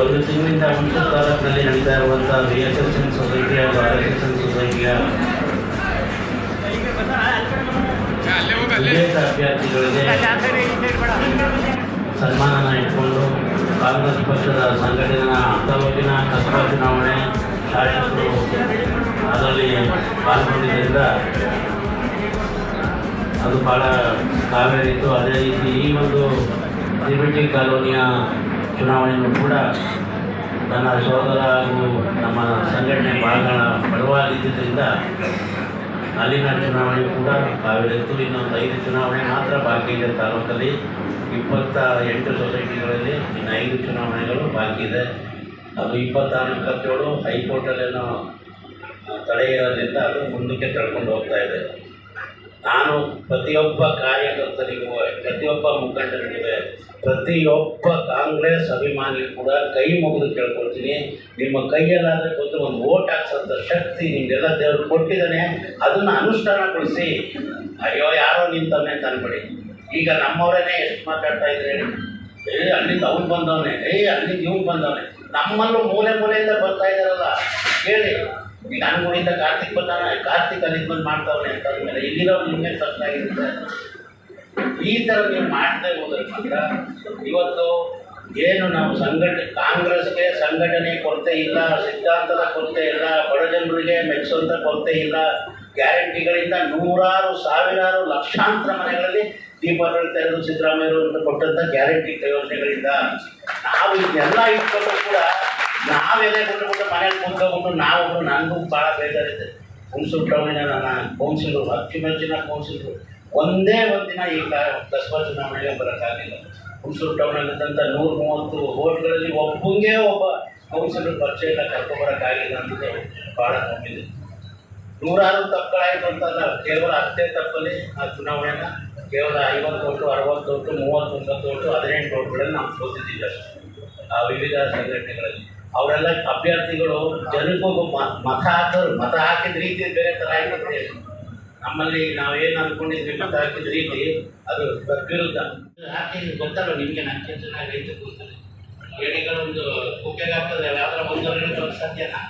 ಒಂದು ತಿಂಗಳಿಂದ ಹುಣಸೂರು ತಾಲೂಕಿನಲ್ಲಿ ನಡೀತಾ ಎಸ್ ಎನ್ ಸೊಸೈಟಿ ಹಾಗೂ ಎನ್ ಸೊಸೈಟಿಯ ಅಭ್ಯರ್ಥಿಗಳಿಗೆ ಸನ್ಮಾನನ ಇಟ್ಕೊಂಡು ಕಾಂಗ್ರೆಸ್ ಪಕ್ಷದ ಸಂಘಟನಾ ತಾಲೂಕಿನ ಕಸಬಾ ಚುನಾವಣೆ ಶಾಸಕರು ಅದರಲ್ಲಿ ಪಾಲ್ಗೊಂಡಿದ್ದರಿಂದ ಅದು ಭಾಳ ಕಾವೇರಿತ್ತು ಅದೇ ರೀತಿ ಈ ಒಂದು ಲಿಬರ್ಟಿ ಕಾಲೋನಿಯ ಚುನಾವಣೆಯೂ ಕೂಡ ನನ್ನ ಸೋದರ ಹಾಗೂ ನಮ್ಮ ಸಂಘಟನೆ ಭಾಗಗಳ ಬಡವಾಗಿದ್ದರಿಂದ ಅಲ್ಲಿನ ಚುನಾವಣೆ ಕೂಡ ಕಾವೇರಿತ್ತು ಇನ್ನೊಂದು ಐದು ಚುನಾವಣೆ ಮಾತ್ರ ಬಾಕಿ ಇದೆ ತಾಲೂಕಲ್ಲಿ. ಇಪ್ಪತ್ತ ಎಂಟು ಸೊಸೈಟಿಗಳಲ್ಲಿ ಇನ್ನು ಐದು ಚುನಾವಣೆಗಳು ಬಾಕಿ ಇದೆ. ಅದು ಇಪ್ಪತ್ತಾರು, ಇಪ್ಪತ್ತೇಳು ಹೈಕೋರ್ಟಲ್ಲೇನೋ ತಡೆ ಇರೋದ್ರಿಂದ ಅದು ಮುಂದಕ್ಕೆ ತಳ್ಕೊಂಡು ಹೋಗ್ತಾ ಇದೆ. ನಾನು ಪ್ರತಿಯೊಬ್ಬ ಕಾರ್ಯಕರ್ತರಿಗೂ ಪ್ರತಿಯೊಬ್ಬ ಮುಖಂಡರಿಗೂ ಪ್ರತಿಯೊಬ್ಬ ಕಾಂಗ್ರೆಸ್ ಅಭಿಮಾನಿ ಕೂಡ ಕೈ ಮುಗಿದು ಕೇಳ್ಕೊಳ್ತೀನಿ. ನಿಮ್ಮ ಕೈಯಲ್ಲಾದರೆ ಗೊತ್ತು, ಒಂದು ಓಟ್ ಹಾಕ್ಸೋಂಥ ಶಕ್ತಿ ನಿಮಗೆಲ್ಲ ದೇವರು ಕೊಟ್ಟಿದ್ದಾನೆ. ಅದನ್ನು ಅನುಷ್ಠಾನಗೊಳಿಸಿ. ಅಯ್ಯೋ, ಯಾರೋ ನಿಂತವನೇ ಅಂತ ಅನ್ಬೇಡಿ. ಈಗ ನಮ್ಮವರೇನೆ ಎಷ್ಟು ಮಾತಾಡ್ತಾ ಇದ್ರೆ ಏ, ಅಲ್ಲಿಂದ ಅವ್ನು ಬಂದವನೇ. ಏ, ಅಲ್ಲಿಂದ ಇವ್ನು ಬಂದವನೇ. ನಮ್ಮಲ್ಲೂ ಮೂಲೆ ಮೂಲೆಯಿಂದ ಬರ್ತಾ ಇದ್ದಾರಲ್ಲ. ಹೇಳಿ. ನೋಡಿದ್ದ ಕಾರ್ತಿಕ್ ಬಂದಾನ, ಕಾರ್ತಿಕ್ ಅಲ್ಲಿಗೆ ಬಂದು ಮಾಡ್ತಾವನೆ ಅಂತ ಅಂದಮೇಲೆ ಇಲ್ಲಿರೋ ನಿಮಗೆ ತಪ್ಪಾಗಿರುತ್ತೆ ಈ ಥರ ನೀವು ಮಾಡ್ತಾ ಹೋದ್ರೆ ಮಾತ್ರ ಇವತ್ತು ಏನು ನಾವು ಸಂಘಟನೆ ಕಾಂಗ್ರೆಸ್ಗೆ ಸಂಘಟನೆ ಕೊರತೆ ಇಲ್ಲ, ಸಿದ್ಧಾಂತದ ಕೊರತೆ ಇಲ್ಲ, ಬಡ ಜನರಿಗೆ ಮೆಚ್ಚುವಂಥ ಕೊರತೆ ಇಲ್ಲ, ಗ್ಯಾರಂಟಿಗಳಿಂದ ನೂರಾರು, ಸಾವಿರಾರು ಲಕ್ಷಾಂತರ ಮನೆಗಳಲ್ಲಿ ದೀಪಗಳು ತೆರೆದು ಸಿದ್ದರಾಮಯ್ಯವರು ಅಂತ ಕೊಟ್ಟಂಥ ಗ್ಯಾರಂಟಿ ಯೋಜನೆಗಳಿಂದ ನಾವು ಇದನ್ನೆಲ್ಲ ಇಟ್ಕೊಂಡು ಕೂಡ ನಾವೆಲ್ಲ ಕೊಟ್ಟುಬಿಟ್ಟು ಮನೇಲಿ ಕುಂತ್ಕೊಂಡು ನಾವು ನನಗೂ ಭಾಳ ಬೇಜಾರಿದೆ. ಹುಣಸೂರು ಟೌನಿನ ನನ್ನ ಕೌನ್ಸಿಲರು ಜನ ಕೌನ್ಸಿಲರು ಒಂದೇ ಒಂದು ದಿನ ಈ ಕಸ್ಬಾ ಚುನಾವಣೆಗೆ ಬರೋಕ್ಕಾಗಲಿಲ್ಲ ಹುಣಸೂರು ಟೌನಲ್ಲಿದ್ದಂಥ ನೂರ ಮೂವತ್ತು ಓಟ್ಗಳಲ್ಲಿ ಒಬ್ಬಂಗೆ ಒಬ್ಬ ಕೌನ್ಸಿಲರ್ ಪರಿಚಯ ಇಲ್ಲ ಕರ್ಕೊಬರೋಕ್ಕಾಗಿಲ್ಲ ಅನ್ನೋದು ಭಾಳ ತಪ್ಪಿದೆ ನೂರಾರು ತಪ್ಪುಗಳಾಯಿತು ಅಂತಲ್ಲ ಕೇವಲ ಹತ್ತೇ ತಪ್ಪಲ್ಲಿ ಆ ಚುನಾವಣೆನ ಕೇವಲ ಐವತ್ತು ಓಟು, ಅರವತ್ತು ಓಟು, ಮೂವತ್ತೊಂಬತ್ತು ಓಟು, ಹದಿನೆಂಟು ಓಟ್ಗಳಲ್ಲಿ ನಾವು ಸೋತಿದ್ದೀವಿ ಅಷ್ಟೇ. ಆ ವಿವಿಧ ಸಂಘಟನೆಗಳಲ್ಲಿ. ಅವರೆಲ್ಲ ಅಭ್ಯರ್ಥಿಗಳು ಜನಕ್ಕೂ ಮತ ಹಾಕೋರು ಮತ ಹಾಕಿದ ರೀತಿ ಬೇರೆ ಥರ ಆಗಿರುತ್ತೆ ನಮ್ಮಲ್ಲಿ ನಾವೇನು ಅಂದ್ಕೊಂಡಿದ್ವಿ ಮತ ಹಾಕಿದ ರೀತಿ ಅದು ವಿರುದ್ಧ. ಹಾಕಿ ಗೊತ್ತಲ್ಲ ನಿಮಗೆ ನನಗೆ ಚೆನ್ನಾಗಿ ರೈತರು ಗೊತ್ತಿದೆ ಏಣಿಗಳೊಂದು ಕುಕ್ಕೆಗೆ ಆಗ್ತದೆ ಯಾವ್ದಾರ ಹೇಳಿದ್ರೆ ಸತ್ಯನಾ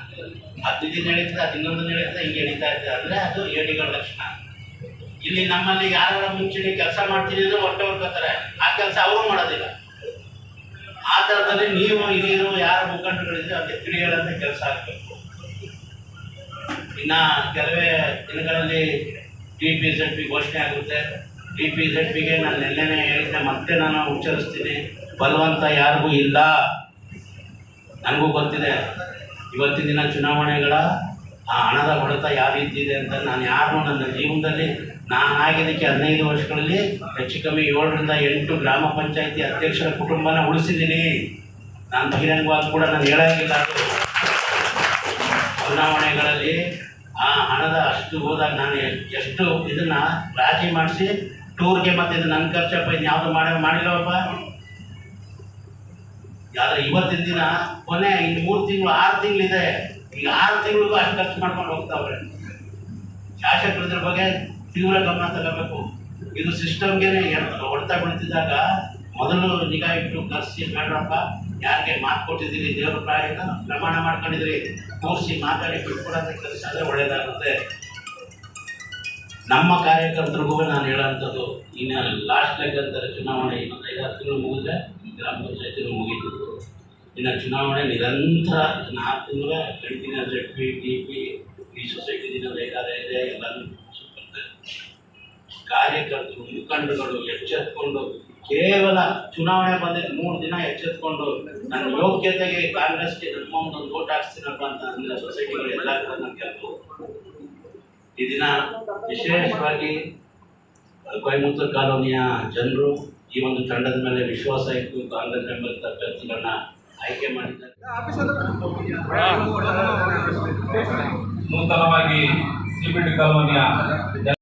ಹತ್ತು ದಿನ ನಡೀತದೆ ಅದು ಇನ್ನೊಂದು ನಡೀತದೆ ಹಿಂಗೆ ನಡೀತಾ ಅಂದರೆ ಅದು ಏಣಿಗಳ ಲಕ್ಷಣ. ಇಲ್ಲಿ ನಮ್ಮಲ್ಲಿ ಯಾರ ಮುಂಚೆ ಕೆಲಸ ಮಾಡ್ತೀನಿ ಅಂದ್ರೆ ಹೊಟ್ಟೆ ಹೊರ್ಕೋತಾರೆ ಆ ಕೆಲಸ ಅವರು ಮಾಡೋದಿಲ್ಲ. ಆ ಥರದಲ್ಲಿ ನೀವು ಹಿರಿಯರು ಯಾರ ಮುಖಂಡಗಳಿದ್ರೆ ಅದಕ್ಕೆ ತಿಳಿಯಲಂತ ಕೆಲಸ ಆಗಬೇಕು. ಇನ್ನು ಕೆಲವೇ ದಿನಗಳಲ್ಲಿ ಡಿ ಪಿ ಝಡ್ ಪಿ ಘೋಷಣೆ ಆಗುತ್ತೆ. ಡಿ ಪಿ ಝಡ್ ಪಿಗೆ ನಾನು ನಿನ್ನೆನೇ ಹೇಳಿದ್ದೆ, ಮತ್ತೆ ನಾನು ಉಚ್ಚರಿಸ್ತೀನಿ. ಬಲವಂತ ಯಾರಿಗೂ ಇಲ್ಲ. ನನಗೂ ಗೊತ್ತಿದೆ. ಇವತ್ತಿನ ದಿನ ಚುನಾವಣೆಗಳ ಆ ಹಣದ ಹೊಡೆತ ಯಾವ ರೀತಿ ಇದೆ ಅಂತ ನಾನು ಯಾರು ನನ್ನ ಜೀವನದಲ್ಲಿ ನಾನು ಆಗಿದ್ದಕ್ಕೆ ಹದಿನೈದು ವರ್ಷಗಳಲ್ಲಿ ಹೆಚ್ಚು ಕಮ್ಮಿ ಏಳರಿಂದ ಎಂಟು ಗ್ರಾಮ ಪಂಚಾಯತಿ ಅಧ್ಯಕ್ಷರ ಕುಟುಂಬನ ಉಳಿಸಿದ್ದೀನಿ. ನಾನು ಬಹಿರಂಗವಾಗಿ ಕೂಡ ನಾನು ಹೇಳೋಂಗಿಲ್ಲ ಅದು. ಚುನಾವಣೆಗಳಲ್ಲಿ ಆ ಹಣದ ಅಷ್ಟು ಹೋದಾಗ ನಾನು ಎಷ್ಟು ಇದನ್ನು ರಾಜಿ ಮಾಡಿಸಿ ಟೂರ್ಗೆ ಮತ್ತೆ ಇದು ನನ್ನ ಖರ್ಚಪ್ಪ ಇದು ಯಾವುದು ಮಾಡಿ ಮಾಡಿಲ್ಲವಪ್ಪ? ಆದರೆ ಇವತ್ತಿನ ದಿನ ಕೊನೆ ಇನ್ನು ಮೂರು ತಿಂಗಳು, ಆರು ತಿಂಗಳಿದೆ. ಈಗ ಆರು ತಿಂಗಳಿಗೂ ಅಷ್ಟು ಖರ್ಚು ಮಾಡ್ಕೊಂಡು ಹೋಗ್ತಾವ್ರೆ. ಇದ್ರ ಬಗ್ಗೆ ತೀವ್ರ ಗಮನ ತಗೋಬೇಕು. ಇದು ಸಿಸ್ಟಮ್ಗೆ ಹೊಡೆತ ಬೀಳ್ತಿದ್ದಾಗ ಮೊದಲು ನಿಗಾ ಇಟ್ಟು ಕರೆಸಿ ಬೇಡಪ್ಪ ಯಾರಿಗೆ ಮಾತು ಕೊಟ್ಟಿದ್ದೀರಿ, ದೇವ್ರ ಪ್ರಾಯನ ಪ್ರಮಾಣ ಮಾಡ್ಕೊಂಡಿದ್ರಿ ತೋರಿಸಿ ಮಾತಾಡಿ ಬಿಟ್ಕೊಡೋದಕ್ಕೆ ಕೆಲಸ ಆದರೆ ಒಳ್ಳೇದಾಗುತ್ತೆ. ನಮ್ಮ ಕಾರ್ಯಕರ್ತರಿಗೂ ನಾನು ಹೇಳೋವಂಥದ್ದು ಇನ್ನು ಲಾಸ್ಟ್ ಲೆಗ್ ಅಂತಾರೆ, ಚುನಾವಣೆ ಇನ್ನೊಂದು ಐದಾರು ತಿಂಗಳು ಮುಗಿದ್ರೆ ಗ್ರಾಮ ಪಂಚಾಯತಿಗಳು ಮುಗೀತು ಇನ್ನು ಚುನಾವಣೆ ನಿರಂತರ ನಾಲ್ಕು ತಿಂಗಳ continue Z P T P ಈ ಸೊಸೈಟಿ ದಿನ ಬೇಕಾದ ಇದೆ, ಎಲ್ಲನೂ ಕಾರ್ಯಕರ್ತರು ಮುಖಂಡರುಗಳು ಎಚ್ಚೆತ್ಕೊಂಡು ಕೇವಲ ಚುನಾವಣೆ ಬಂದಿದ್ದು ಮೂರು ದಿನ ಎಚ್ಚೆತ್ಕೊಂಡು ನನ್ನ ಯೋಗ್ಯತೆಗೆ ಕಾಂಗ್ರೆಸ್ಗೆ ನಮ್ಮ ಒಂದು ಓಟ್ ಹಾಕ್ಸ್ತೀನಪ್ಪ ಅಂತ ಅಂದ್ರೆ ಸೊಸೈಟಿಗಳು ಎಲ್ಲ ಕೂಡ ಈ ದಿನ ವಿಶೇಷವಾಗಿ ಕೊಯಮತ್ತೂರು ಕಾಲೋನಿಯ ಜನರು ಈ ಒಂದು ತಂಡದ ಮೇಲೆ ವಿಶ್ವಾಸ ಇಟ್ಟು ಕಾಂಗ್ರೆಸ್ ಬೆಂಬಲಿತ ಅಭ್ಯರ್ಥಿಗಳನ್ನ ಆಯ್ಕೆ ಮಾಡಿದ್ದಾರೆ. ನೂತನವಾಗಿ ಸಿಬಿಡಿ ಕಾಲೋನಿಯ